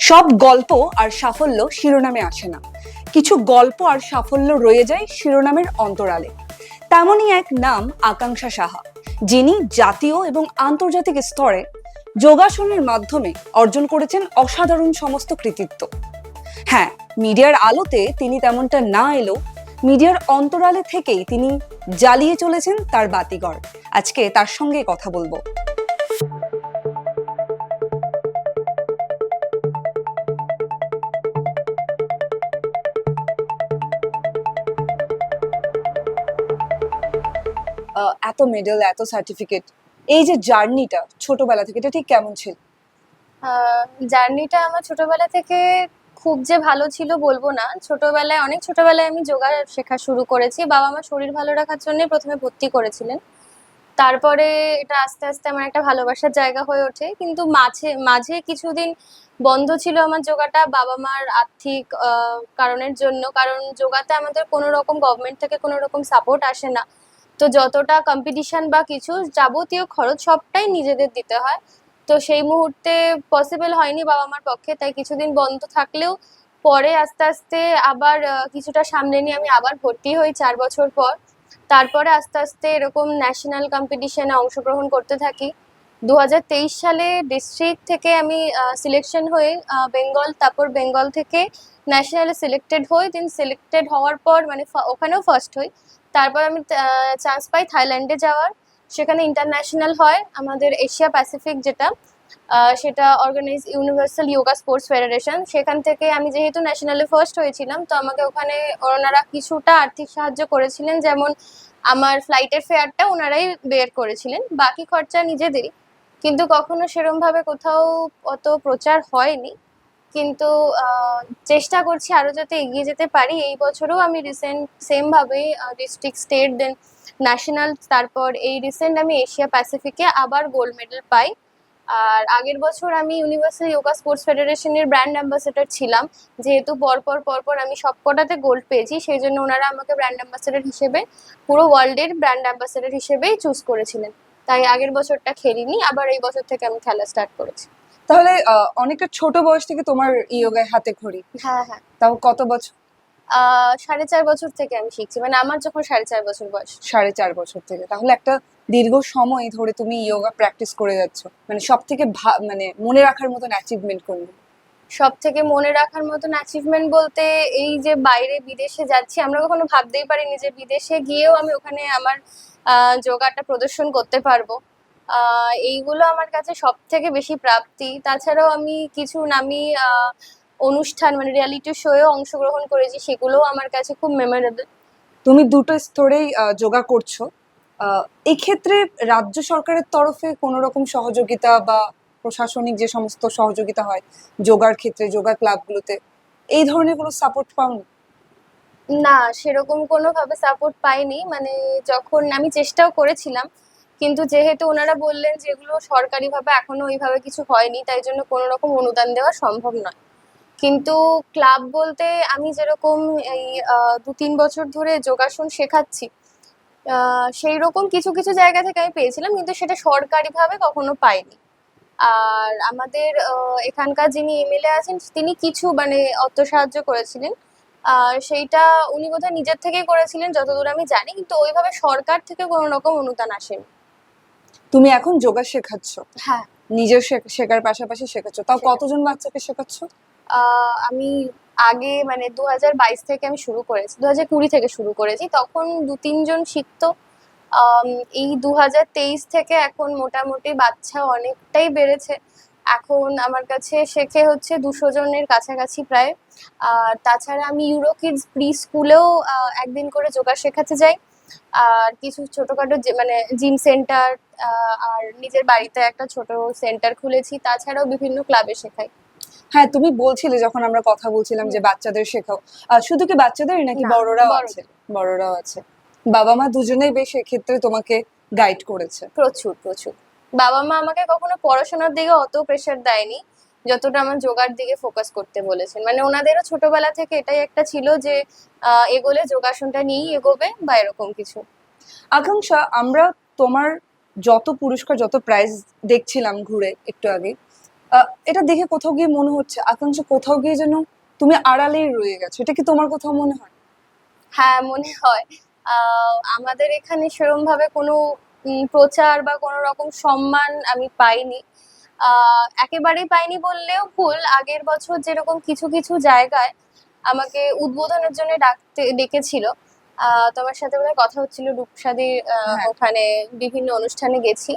সব গল্প আর সাফল্য শিরোনামে আসে না। কিছু গল্প আর সাফল্য রয়ে যায় শিরোনামের অন্তরালে। তেমনই এক নাম আকাঙ্ক্ষা সাহা, যিনি জাতীয় এবং আন্তর্জাতিক স্তরে যোগাসনের মাধ্যমে অর্জন করেছেন অসাধারণ সমস্ত কৃতিত্ব। হ্যাঁ মিডিয়ার আলোতে তিনি তেমনটা না এলেও মিডিয়ার অন্তরালে থেকেই তিনি জ্বালিয়ে চলেছেন তার বাতিঘর। আজকে তার সঙ্গে কথা বলব। এত মেডেল এত সার্টিফিকেট এই যে জার্নিটা ছোটবেলা থেকে, এটা ঠিক কেমন ছিল? জার্নিটা আমার ছোটবেলা থেকে খুব যে ভালো ছিল বলব না। ছোটবেলায়, অনেক ছোটবেলায় আমি যোগা শেখা শুরু করেছি। বাবা আমার শরীর ভালো রাখার জন্য প্রথমে ভর্তি করেছিলেন। তারপরে এটা আস্তে আস্তে আমার একটা ভালোবাসার জায়গা হয়ে ওঠে। কিন্তু মাঝে মাঝে কিছুদিন বন্ধ ছিল আমার যোগাটা বাবা মার আর্থিক কারণের জন্য। কারণ যোগাতে আমাদের কোনো রকম গভর্নমেন্ট থেকে কোনো রকম সাপোর্ট আসে না। তো যতটা কম্পিটিশন বা কিছু যাবতীয় খরচ সবটাই নিজেদের দিতে হয়। তো সেই মুহূর্তে পসিবল হয়নি বাবা মার পক্ষে, তাই কিছুদিন বন্ধ থাকলেও পরে আস্তে আস্তে আবার কিছুটা সামনে নিয়ে আমি আবার ভর্তি হই চার বছর পর। তারপরে আস্তে আস্তে এরকম ন্যাশনাল কম্পিটিশনে অংশগ্রহণ করতে থাকি। দু হাজার তেইশ সালে ডিস্ট্রিক্ট থেকে আমি সিলেকশন হয়ে বেঙ্গল তারপর বেঙ্গল থেকে ন্যাশনালে সিলেক্টেড হই দেন সিলেক্টেড হওয়ার পর মানে ওখানেও ফার্স্ট হই। তারপর আমি চান্স পাই থাইল্যান্ডে যাওয়ার। সেখানে ইন্টারন্যাশনাল হয় আমাদের এশিয়া প্যাসিফিক যেটা সেটা organise universal yoga sports federation সেখান থেকে আমি যেহেতু ন্যাশনালে ফার্স্ট হয়েছিলাম, তো আমাকে ওখানে ওনারা কিছুটা আর্থিক সাহায্য করেছিলেন। যেমন আমার ফ্লাইটের ফেয়ারটা ওনারাই বের করেছিলেন, বাকি খরচা নিজেদেরই। কিন্তু কখনো সেরমভাবে কোথাও অত প্রচার হয়নি। কিন্তু চেষ্টা করছি আরও যাতে এগিয়ে যেতে পারি। এই বছরও আমি রিসেন্ট সেমভাবেই ডিস্ট্রিক্ট স্টেট দেন ন্যাশনাল তারপর এই রিসেন্ট আমি এশিয়া প্যাসিফিকে আবার গোল্ড মেডেল পাই। আর আগের বছর আমি ইউনিভার্সাল যোগা স্পোর্টস ফেডারেশনের ব্র্যান্ড অ্যাম্বাসেডর ছিলাম। যেহেতু পরপর পরপর আমি সবকটাতে গোল্ড পেয়েছি, সেই জন্য ওনারা আমাকে ব্র্যান্ড অ্যাম্বাসেডর হিসেবে, পুরো ওয়ার্ল্ডের ব্র্যান্ড অ্যাম্বাসেডর হিসেবেই চুজ করেছিলেন। তাই আগের বছরটা খেলিনি, আবার এই বছর থেকে আমি খেলা স্টার্ট করেছি। তাহলে অনেকটা ছোট বয়স থেকে তোমার ইয়োগায় হাতে খড়ি। হ্যাঁ হ্যাঁ। তাও কত বছর? সাড়ে চার বছর থেকে আমি শিখছি। মানে আমার যখন সাড়ে চার বছর বয়স। সাড়ে চার বছর থেকে। তাহলে একটা দীর্ঘ সময় ধরে তুমি ইয়োগা প্র্যাকটিস করে যাচ্ছ। মানে সব থেকে মানে মনে রাখার মতন অ্যাচিভমেন্ট করবে সব থেকে মনে রাখার মতন অ্যাচিভমেন্ট বলতে এই যে বাইরে বিদেশে যাচ্ছি আমরা কখনো ভাবতেই পারিনি যে বিদেশে গিয়েও আমি ওখানে আমার যোগাটা প্রদর্শন করতে পারব। এইগুলো আমার কাছে সব থেকে বেশি প্রাপ্তি। তাছাড়াও আমি কিছু নামি অনুষ্ঠান মানে রিয়ালিটি শোয়েও অংশগ্রহণ করেছি সেগুলোও আমার কাছে খুব মেমোরেবল তুমি দুটো স্তরেই যোগা করছ। আহ, এই ক্ষেত্রে রাজ্য সরকারের তরফে কোনো রকম সহযোগিতা বা প্রশাসনিক যে সমস্ত সহযোগিতা হয় যোগার ক্ষেত্রে যোগা ক্লাবগুলোতে এই ধরনের কোনো সাপোর্ট পাওনি? না সেরকম কোনোভাবে সাপোর্ট পাইনি। মানে যখন আমি চেষ্টাও করেছিলাম কিন্তু যেহেতু ওনারা বললেন যে এগুলো সরকারিভাবে এখনও ওইভাবে কিছু হয়নি, তাই জন্য কোনো রকম অনুদান দেওয়া সম্ভব নয়। কিন্তু ক্লাব বলতে আমি যেরকম এই দু তিন বছর ধরে যোগাসন শেখাচ্ছি সেই রকম কিছু কিছু জায়গা থেকে আমি পেয়েছিলাম, কিন্তু সেটা সরকারিভাবে কখনো পাইনি। আর আমাদের এখানকার যিনি এমএলএ আছেন, তিনি কিছু মানে অর্থ সাহায্য করেছিলেন। আর সেইটা উনি বোধহয় নিজের থেকেই করেছিলেন, যতদূর আমি জানি, কিন্তু ওইভাবে সরকার থেকে কোনো রকম অনুদান আসেনি। তুমি এখন যোগা শেখাচ্ছ। হ্যাঁ। নিজের শেখ- শেখার পাশাপাশি শেখাচ্ছ। তাও কতজন বাচ্চাকে শেখাচ্ছ? আমি আগে মানে দু হাজার বাইশ থেকে আমি শুরু করেছি দু হাজার কুড়ি থেকে শুরু করেছি। তখন দু তিনজন শিখতো এই দু হাজার তেইশ থেকে এখন মোটামুটি বাচ্চা অনেকটাই বেড়েছে। এখন আমার কাছে শেখে হচ্ছে দুশো জনের কাছাকাছি প্রায়। আর তাছাড়া আমি ইউরো কিডস প্রি স্কুলেও একদিন করে যোগা শেখাতে যাই। আর কিছু ছোটখাটো মানে জিম সেন্টার আর নিজের বাড়িতে একটা ছোট সেন্টার খুলেছি। তাছাড়াও বিভিন্ন ক্লাবে শেখাই। হ্যাঁ তুমি বলছিলে যখন আমরা কথা বলছিলাম যে বাচ্চাদের শেখাও। শুধু কি বাচ্চাদেরই নাকি বড়রাও আছে? বড়রাও আছে। বাবা মা দুজনেই বেশ এক্ষেত্রে তোমাকে গাইড করেছে। প্রচুর প্রচুর। বাবা মা আমাকে কখনো পড়াশোনার দিকে অত প্রেশার দেয়নি। যতটা আমার যোগার দিকে ফোকাস করতে বলেছেন। মানে ওনাদেরও ছোটবেলা থেকে এটাই একটা ছিল যে এগোলে যোগাসনটা নিয়েই এগোবে বা এরকম কিছু। আকাঙ্ক্ষা আমরা তোমার যত পুরস্কার যত প্রাইজ দেখছিলাম ঘুরে একটু আগে এটা দেখে কোথাও গিয়ে মনে হচ্ছে আকাঙ্ক্ষা কোথাও গিয়ে যেন তুমি আড়ালেই রয়ে গেছো। এটা কি তোমার কোথাও মনে হয়? হ্যাঁ মনে হয়। আহ, আমাদের এখানে সেরকম ভাবে কোনো প্রচার বা কোনো রকম সম্মান আমি পাইনি। আহ, একেবারেই পাইনি বললেও ভুল। আগের বছর যেরকম কিছু কিছু জায়গায় আমাকে উদ্বোধনের জন্য ডাকতে ডেকেছিল। তোমার সাথে বোধহয় কথা হচ্ছিল রূপসাদির হ্যাঁ। ওখানে বিভিন্ন অনুষ্ঠানে গেছি।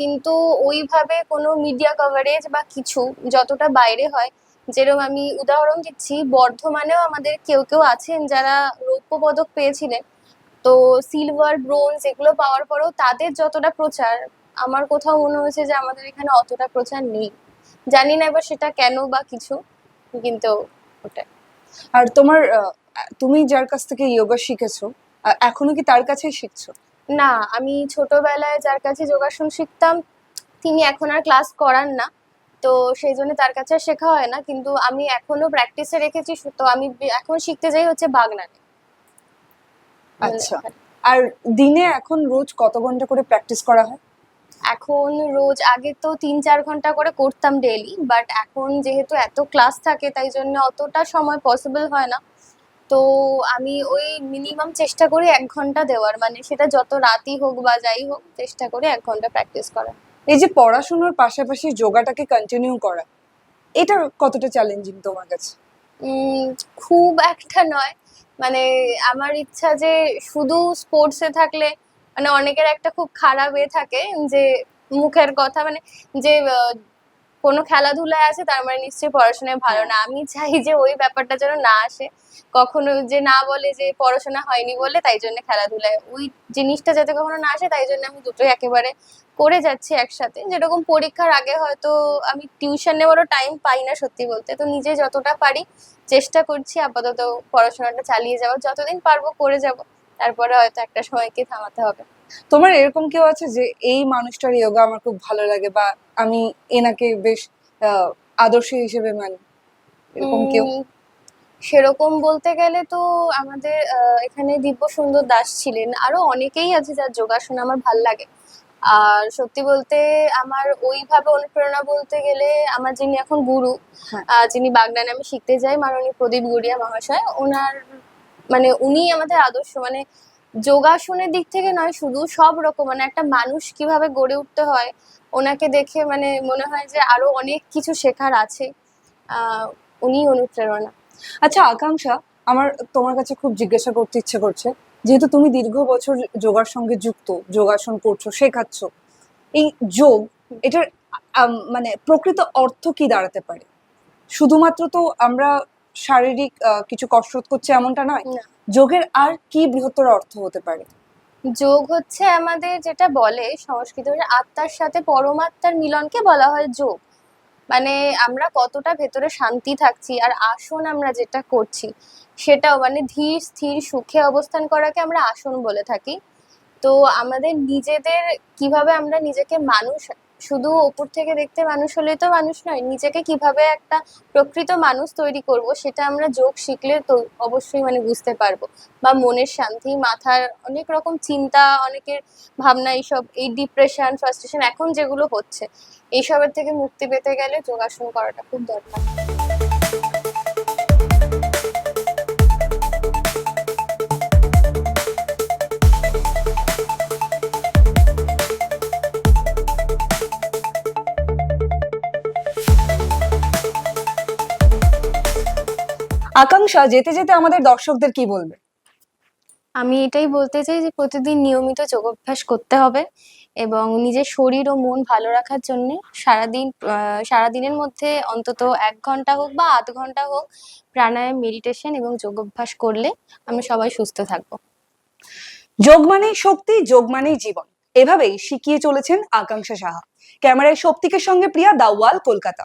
কিন্তু ওইভাবে কোনো মিডিয়া কভারেজ বা কিছু যতটা বাইরে হয় যেরকম আমি উদাহরণ দিচ্ছি বর্ধমানেও আমাদের কেউ কেউ আছেন যারা রৌপ্য পদক পেয়েছিলেন। তো সিলভার ব্রোঞ্জ এগুলো পাওয়ার পরেও তাদের যতটা প্রচার আমার কোথাও মনে হয়েছে যে আমাদের এখানে অতটা প্রচার নেই। জানি না এবার সেটা কেন বা কিছু কিন্তু ওটাই। আর তোমার তুমি যার কাছ থেকে যোগা শিখেছো এখনও কি তার কাছেই শিখছো? না আমি ছোটবেলায় যার কাছে যোগাসন শিখতাম তিনি এখন আর ক্লাস করান না তো সেই জন্য তার কাছে আর শেখা হয় না কিন্তু আমি এখনও প্র্যাকটিসে রেখেছি তো আমি এখন শিখতে যাই হচ্ছে বাগনানে। আচ্ছা। আর দিনে এখন রোজ কত ঘণ্টা করে প্র্যাকটিস করা হয়? এখন রোজ আগে তো তিন চার ঘণ্টা করে করতাম ডেইলি বাট এখন যেহেতু এত ক্লাস থাকে তাই জন্য অতটা সময় পসিবল হয় না। তো আমি ওই মিনিমাম চেষ্টা করি এক ঘণ্টা দেওয়ার মানে সেটা যত রাতই হোক বা যাই হোক চেষ্টা করি এক ঘণ্টা প্র্যাকটিস করার। এই যে পড়াশোনার পাশাপাশি যোগাটাকে কন্টিনিউ করা এটা কতটা চ্যালেঞ্জিং তোমার কাছে? খুব একটা নয়। মানে আমার ইচ্ছা যে শুধু স্পোর্টসে থাকলে মানে অনেকের একটা খুব খারাপ এ থাকে যে মুখের কথা মানে যে কোনো খেলাধুলায় আছে তার মানে নিশ্চয়ই পড়াশোনায় ভালো না। আমি চাই যে ওই ব্যাপারটা যেন না আসে। কখনো যে না বলে যে পড়াশোনা হয়নি বলে তাই জন্য খেলাধুলায় ওই জিনিসটা যাতে কখনো না আসে তাই জন্য আমি দুটোই একেবারে করে যাচ্ছি একসাথে। যেরকম পরীক্ষার আগে হয়তো আমি টিউশন নেওয়ারও টাইম পাই না সত্যি বলতে। তো নিজে যতটা পারি চেষ্টা করছি আপাতত পড়াশোনাটা চালিয়ে যাওয়ার। যতদিন পারব করে যাব। তারপরে হয়তো একটা সময়কে থামাতে হবে। তোমার এরকম কেউ আছে যে এই মানুষটার যোগা আমার খুব ভালো লাগে বা আমি এনাকে বেশ আদর্শ হিসেবে মানি এরকম কেউ? সেরকম বলতে গেলে তো আমাদের এখানে দিব্য সুন্দর দাস ছিলেন। আরও অনেকেই আছে যার যোগাসন আমার ভালো লাগে। আর সত্যি বলতে আমার ওইভাবে অনুপ্রেরণা বলতে গেলে আমার যিনি এখন গুরু হ্যাঁ। যিনি বাগদানে আমি শিখতে যাই মাননীয় প্রদীপ গুড়িয়া মহাশয় ওনার মানে উনি আমাদের আদর্শ মানে যোগাসনের দিক থেকে নয়, শুধু সব রকম মানে একটা মানুষ কীভাবে গড়ে উঠতে হয়, ওনাকে দেখে মানে মনে হয় যে আরও অনেক কিছু শেখার আছে। উনি অনুপ্রেরণা। আচ্ছা আকাঙ্ক্ষা, আমার তোমার কাছে খুব জিজ্ঞাসা করতে ইচ্ছে করছে, যেহেতু তুমি দীর্ঘ বছর যোগার সঙ্গে যুক্ত, যোগাসন করছ, শেখাচ্ছ, এই যোগ, এটার মানে প্রকৃত অর্থ কি দাঁড়াতে পারে? শুধুমাত্র তো আমরা শারীরিক কিছু কসরত করছি এমনটা নয়? না। যোগের আর কি বৃহত্তর অর্থ হতে পারে? যোগ হচ্ছে আমাদের যেটা বলে সংস্কৃত আত্মার সাথে পরমাত্মার মিলনকে বলা হয় যোগ। মানে আমরা কতটা ভেতরে শান্তি থাকছি আর আসন আমরা যেটা করছি সেটাও মানে ধীর স্থির সুখে অবস্থান করাকে আমরা আসন বলে থাকি। তো আমাদের নিজেদের কীভাবে আমরা নিজেকে মানুষ শুধু ওপর থেকে দেখতে মানুষ হলে তো মানুষ নয়, নিজেকে কীভাবে একটা প্রকৃত মানুষ তৈরি করব সেটা আমরা যোগ শিখলে তো অবশ্যই মানে বুঝতে পারব। বা মনের শান্তি, মাথার অনেক রকম চিন্তা, অনেকের ভাবনা, এইসব, এই ডিপ্রেশন ফ্রাস্ট্রেশন এখন যেগুলো হচ্ছে, এইসবের থেকে মুক্তি পেতে গেলে যোগাসন করাটা খুব দরকার। আকাঙ্ক্ষা যেতে যেতে আমাদের দর্শকদের কি বলবে? আমি এটাই বলতে চাই যে প্রতিদিন নিয়মিত যোগাভ্যাস করতে হবে এবং নিজের শরীর ও মন ভালো রাখার জন্য সারাদিন সারাদিনের মধ্যে অন্তত এক ঘণ্টা হোক বা আধ ঘণ্টা হোক প্রাণায়াম মেডিটেশন এবং যোগাভ্যাস করলে আমরা সবাই সুস্থ থাকব। যোগ মানেই শক্তি যোগ মানেই জীবন। এভাবেই শিখিয়ে চলেছেন আকাঙ্ক্ষা সাহা। ক্যামেরায় শক্তিকের সঙ্গে প্রিয়া দাওয়াল কলকাতা।